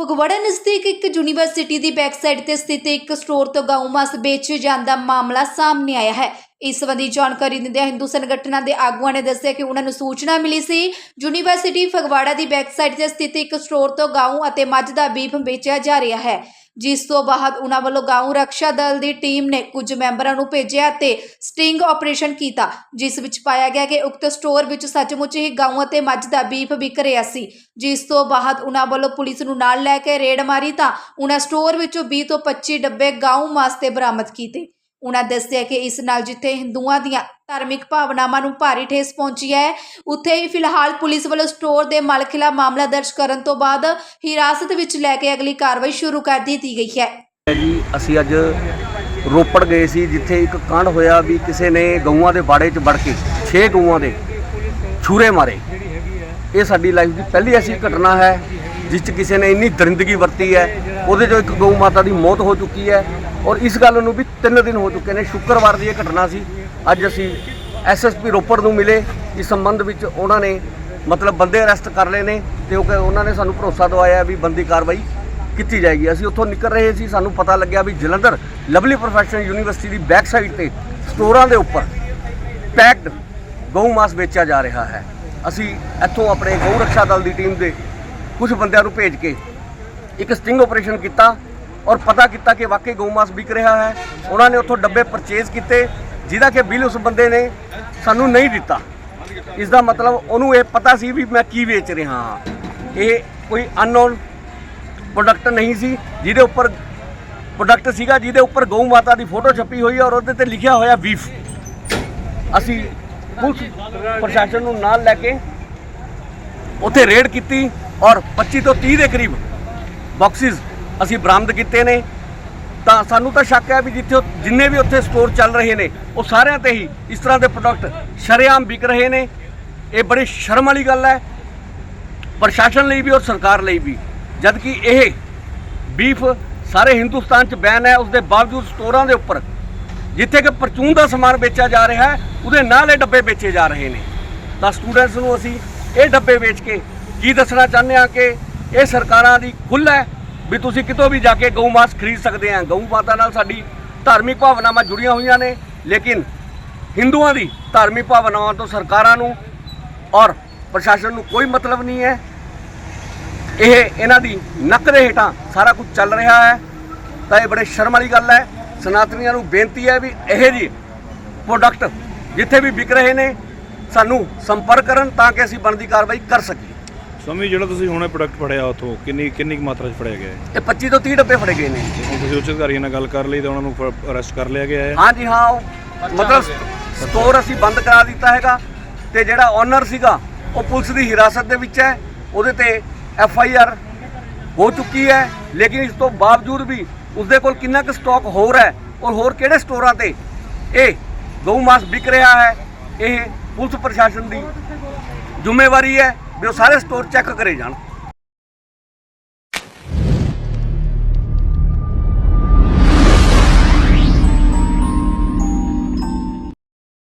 ਫਗਵਾੜਾ ਨਜ਼ਦੀਕ ਇੱਕ ਯੂਨੀਵਰਸਿਟੀ ਦੀ ਬੈਕਸਾਈਡ ਤੇ ਸਥਿਤ ਇੱਕ ਸਟੋਰ ਤੋਂ ਗਊ ਮਾਸ ਵੇਚੇ ਜਾਣ ਦਾ ਮਾਮਲਾ ਸਾਹਮਣੇ ਆਇਆ ਹੈ। ਇਸ ਸੰਬੰਧੀ ਜਾਣਕਾਰੀ ਦਿੰਦਿਆਂ ਹਿੰਦੂ ਸੰਗਠਨਾਂ ਦੇ ਆਗੂਆਂ ਨੇ ਦੱਸਿਆ ਕਿ ਉਹਨਾਂ ਨੂੰ ਸੂਚਨਾ ਮਿਲੀ ਸੀ, ਯੂਨੀਵਰਸਿਟੀ ਫਗਵਾੜਾ ਦੀ ਬੈਕਸਾਈਡ ਤੇ ਸਥਿਤ ਇੱਕ ਸਟੋਰ ਤੋਂ ਗਊ ਅਤੇ ਮੱਝ ਦਾ ਬੀਫ ਵੇਚਿਆ ਜਾ ਰਿਹਾ ਹੈ। ਜਿਸ ਤੋਂ ਬਾਅਦ ਉਹਨਾਂ ਵੱਲੋਂ ਗਊ ਰੱਖਿਆ ਦਲ ਦੀ ਟੀਮ ਨੇ ਕੁਝ ਮੈਂਬਰਾਂ ਨੂੰ ਭੇਜਿਆ ਤੇ ਸਟਿੰਗ ਆਪਰੇਸ਼ਨ ਕੀਤਾ, ਜਿਸ ਵਿੱਚ ਪਾਇਆ ਗਿਆ ਕਿ ਉਕਤ ਸਟੋਰ ਵਿੱਚ ਸੱਚਮੁੱਚ ਹੀ ਗਊ ਅਤੇ ਮੱਝ ਦਾ ਬੀਫ ਵਿਕ ਰਿਹਾ ਸੀ। ਜਿਸ ਤੋਂ ਬਾਅਦ ਉਹਨਾਂ ਵੱਲੋਂ ਪੁਲਿਸ ਨੂੰ ਨਾਲ ਲੈ ਕੇ ਰੇਡ ਮਾਰੀ ਤਾਂ ਉਹਨਾਂ ਸਟੋਰ ਵਿੱਚੋਂ 20 ਤੋਂ 25 ਡੱਬੇ ਗਊ ਮਾਸ ਤੇ ਬਰਾਮਦ ਕੀਤੇ। ਉਹਨਾਂ ਦੱਸਿਆ ਕਿ ਇਸ ਨਾਲ ਜਿੱਥੇ ਹਿੰਦੂਆਂ ਦੀਆਂ ਧਾਰਮਿਕ ਭਾਵਨਾਵਾਂ ਨੂੰ ਭਾਰੀ ਠੇਸ ਪਹੁੰਚੀ ਹੈ, ਉੱਥੇ ਹੀ ਫਿਲਹਾਲ ਪੁਲਿਸ ਵੱਲੋਂ ਸਟੋਰ ਦੇ ਮਾਲਕ ਖਿਲਾਫ ਮਾਮਲਾ ਦਰਜ ਕਰਨ ਤੋਂ ਬਾਅਦ ਹਿਰਾਸਤ ਵਿੱਚ ਲੈ ਕੇ ਅਗਲੀ ਕਾਰਵਾਈ ਸ਼ੁਰੂ ਕਰ ਦਿੱਤੀ ਗਈ ਹੈ। ਜੀ, ਅਸੀਂ ਅੱਜ ਰੋਪੜ ਗਏ ਸੀ, ਜਿੱਥੇ ਇੱਕ ਕਾਂਡ ਹੋਇਆ ਵੀ ਕਿਸੇ ਨੇ ਗਊਆਂ ਦੇ ਬਾੜੇ 'ਚ ਵੜ ਕੇ 6 ਗਊਆਂ ਦੇ ਛੂਰੇ ਮਾਰੇ। ਇਹ ਸਾਡੀ ਲਾਈਫ ਦੀ ਪਹਿਲੀ ਐਸੀ ਘਟਨਾ ਹੈ ਜਿਸ 'ਚ ਕਿਸੇ ਨੇ ਇੰਨੀ ਦਰਿੰਦਗੀ ਵਰਤੀ ਹੈ, ਉਹਦੇ 'ਚੋਂ ਇੱਕ ਗਊ ਮਾਤਾ ਦੀ ਮੌਤ ਹੋ ਚੁੱਕੀ ਹੈ। ਔਰ ਇਸ ਗੱਲ ਨੂੰ ਵੀ 3 ਦਿਨ ਹੋ ਚੁੱਕੇ ਨੇ। ਸ਼ੁੱਕਰਵਾਰ ਦੀ ਇਹ ਘਟਨਾ ਸੀ। ਅੱਜ ਅਸੀਂ ਐਸਐਸਪੀ ਰੋਪੜ ਨੂੰ ਮਿਲੇ। ਇਸ ਸੰਬੰਧ ਵਿੱਚ ਉਹਨਾਂ ਨੇ ਮਤਲਬ ਬੰਦੇ ਅਰੈਸਟ ਕਰ ਲਏ ਨੇ ਤੇ ਉਹ ਕ- ਉਹਨਾਂ ਨੇ ਸਾਨੂੰ ਭਰੋਸਾ ਦਵਾਇਆ ਵੀ ਬੰਦੀ ਕਾਰਵਾਈ ਕੀਤੀ ਜਾਏਗੀ। ਅਸੀਂ ਉੱਥੋਂ ਨਿਕਲ ਰਹੇ ਸੀ। ਸਾਨੂੰ ਪਤਾ ਲੱਗਿਆ ਵੀ ਜਲੰਧਰ ਲਵਲੀ ਪ੍ਰੋਫੈਸ਼ਨਲ ਯੂਨੀਵਰਸਿਟੀ ਦੀ ਬੈਕ ਸਾਈਡ ਤੇ ਸਟੋਰਾਂ ਦੇ ਉੱਪਰ ਪੈਕਡ ਗਊ ਮਾਸ ਵੇਚਿਆ ਜਾ ਰਿਹਾ ਹੈ। ਅਸੀਂ ਇੱਥੋਂ ਆਪਣੇ ਗਊ ਰੱਖਿਆ ਦਲ ਦੀ ਟੀਮ ਦੇ ਕੁਝ ਬੰਦਿਆਂ ਨੂੰ ਭੇਜ ਕੇ ਇੱਕ ਸਟਿੰਗ ਆਪਰੇਸ਼ਨ ਕੀਤਾ ਔਰ ਪਤਾ ਕੀਤਾ ਕਿ ਵਾਕਈ ਗਊ ਮਾਸ ਵਿਕ ਰਿਹਾ ਹੈ। ਉਹਨਾਂ ਨੇ ਉੱਥੋਂ ਡੱਬੇ ਪਰਚੇਜ਼ ਕੀਤੇ, ਜਿਹਦਾ ਕਿ ਬਿੱਲ ਉਸ ਬੰਦੇ ਨੇ ਸਾਨੂੰ ਨਹੀਂ ਦਿੱਤਾ। ਇਸ ਦਾ ਮਤਲਬ ਉਹਨੂੰ ਇਹ ਪਤਾ ਸੀ ਵੀ ਮੈਂ ਕੀ ਵੇਚ ਰਿਹਾ ਹਾਂ। ਇਹ ਕੋਈ ਅਨਨੋਨ ਪ੍ਰੋਡਕਟ ਨਹੀਂ ਸੀ, ਜਿਹਦੇ ਉੱਪਰ ਪ੍ਰੋਡਕਟ ਸੀਗਾ, ਜਿਹਦੇ ਉੱਪਰ ਗਊ ਮਾਤਾ ਦੀ ਫੋਟੋ ਛਪੀ ਹੋਈ ਔਰ ਉਹਦੇ ਤੇ ਲਿਖਿਆ ਹੋਇਆ ਬੀਫ ਅਸੀਂ ਪੁਲਿਸ ਪ੍ਰਸ਼ਾਸਨ ਨੂੰ ਨਾਲ ਲੈ ਕੇ ਉੱਥੇ ਰੇਡ ਕੀਤੀ ਔਰ 25 ਤੋਂ 30 ਦੇ ਕਰੀਬ ਬਾਕਸਿਸ ਅਸੀਂ ਬਰਾਮਦ ਕੀਤੇ ਨੇ। ਤਾਂ ਸਾਨੂੰ ਤਾਂ ਸ਼ੱਕ ਹੈ ਵੀ ਜਿੱਥੇ ਜਿੰਨੇ ਵੀ ਉੱਥੇ ਸਟੋਰ ਚੱਲ ਰਹੇ ਨੇ, ਉਹ ਸਾਰਿਆਂ ਤੇ ਹੀ ਇਸ ਤਰ੍ਹਾਂ ਦੇ ਪ੍ਰੋਡਕਟ ਸ਼ਰੇਆਮ ਵਿਕ ਰਹੇ ਨੇ। ਇਹ ਬੜੀ ਸ਼ਰਮ ਵਾਲੀ ਗੱਲ ਹੈ। ਪ੍ਰਸ਼ਾਸਨ ਲਈ ਵੀ ਔਰ ਸਰਕਾਰ ਲਈ ਵੀ। ਜਦ ਕਿ ਇਹ ਬੀਫ ਸਾਰੇ ਹਿੰਦੁਸਤਾਨ 'ਚ ਬੈਨ ਹੈ ਉਸ ਦੇ ਬਾਵਜੂਦ ਸਟੋਰਾਂ ਦੇ ਉੱਪਰ, ਜਿੱਥੇ ਕਿ ਪਰਚੂਨ ਦਾ ਸਮਾਨ ਵੇਚਿਆ ਜਾ ਰਿਹਾ ਹੈ, ਉਹਦੇ ਨਾਲ ਇਹ ਡੱਬੇ ਵੇਚੇ ਜਾ ਰਹੇ ਨੇ। ਤਾਂ ਸਟੂਡੈਂਟਸ ਨੂੰ ਅਸੀਂ ਇਹ ਡੱਬੇ ਵੇਚ ਕੇ ਕੀ ਦੱਸਣਾ ਚਾਹੁੰਦੇ ਹਾਂ ਕਿ ਇਹ ਸਰਕਾਰਾਂ ਦੀ ਖੁੱਲ੍ਹ ਹੈ ਵੀ ਤੁਸੀਂ ਕਿਤੋਂ ਵੀ ਜਾ ਕੇ ਗਊ ਮਾਸ ਖਰੀਦ ਸਕਦੇ ਆ। ਗਊ ਮਾਤਾ ਨਾਲ ਸਾਡੀ ਧਾਰਮਿਕ ਭਾਵਨਾਵਾਂ ਜੁੜੀਆਂ ਹੋਈਆਂ ਨੇ, ਲੇਕਿਨ ਹਿੰਦੂਆਂ ਦੀ ਧਾਰਮਿਕ ਭਾਵਨਾਵਾਂ ਤੋਂ ਸਰਕਾਰਾਂ ਨੂੰ ਔਰ ਪ੍ਰਸ਼ਾਸਨ ਨੂੰ ਕੋਈ ਮਤਲਬ ਨਹੀਂ ਹੈ। ਇਹ ਇਹਨਾਂ ਦੀ ਨੱਕ ਦੇ ਹੇਠਾਂ ਸਾਰਾ ਕੁਝ ਚੱਲ ਰਿਹਾ ਹੈ। ਤਾਂ ਇਹ ਬੜੇ ਸ਼ਰਮ ਵਾਲੀ ਗੱਲ ਹੈ। ਸਨਾਤਨੀਆਂ ਨੂੰ ਬੇਨਤੀ ਹੈ ਵੀ ਇਹ ਜੀ ਪ੍ਰੋਡਕਟ ਜਿੱਥੇ ਵੀ ਵਿਕ ਰਹੇ ਨੇ ਸਾਨੂੰ ਸੰਪਰਕ ਕਰਨ ਤਾਂ ਕਿ ਅਸੀਂ ਬਣਦੀ ਕਾਰਵਾਈ ਕਰ ਸਕੀਏ। ਸਵਾਮੀ ਜਿਹੜਾ ਤੁਸੀਂ ਹੁਣੇ ਪ੍ਰੋਡਕਟ ਫੜਿਆ ਉਥੋਂ ਕਿੰਨੀ ਕਿੰਨੀ ਕੁ ਮਾਤਰਾ 'ਚ ਫੜਿਆ ਗਿਆ ਹੈ ਇਹ 25 ਤੋਂ 30 ਡੱਬੇ ਫੜੇ ਗਏ ਨੇ। ਹੁਣ ਤੁਸੀਂ ਉੱਚ ਅਧਿਕਾਰੀਆਂ ਨਾਲ ਗੱਲ ਕਰ ਲਈ ਤਾਂ ਉਹਨਾਂ ਨੂੰ ਅਰੈਸਟ ਕਰ ਲਿਆ ਗਿਆ ਹੈ। ਹਾਂਜੀ ਹਾਂ ਉਹ ਮਤਲਬ ਸਟੋਰ ਅਸੀਂ ਬੰਦ ਕਰਾ ਦਿੱਤਾ ਹੈਗਾ ਤੇ ਜਿਹੜਾ ਓਨਰ ਸੀਗਾ ਉਹ ਪੁਲਿਸ ਦੀ ਹਿਰਾਸਤ ਦੇ ਵਿੱਚ ਹੈ। ਉਹਦੇ ਤੇ ਐਫ ਆਈ ਆਰ ਹੋ ਚੁੱਕੀ ਹੈ ਲੇਕਿਨ ਇਸ ਤੋਂ ਬਾਵਜੂਦ ਵੀ ਉਸਦੇ ਕੋਲ ਕਿੰਨਾ ਕੁ ਸਟਾਕ ਹੋਰ ਹੈ ਔਰ ਹੋਰ ਕਿਹੜੇ ਸਟੋਰਾਂ ਤੇ ਇਹ ਗਊ ਮਾਸ ਵਿਕ ਰਿਹਾ ਹੈ ਇਹ ਪੁਲਿਸ ਪ੍ਰਸ਼ਾਸਨ ਦੀ ਜ਼ਿੰਮੇਵਾਰੀ ਹੈ ਵੀ ਉਹ ਸਾਰੇ ਸਟੋਰ ਚੈੱਕ ਕਰੇ ਜਾਣ।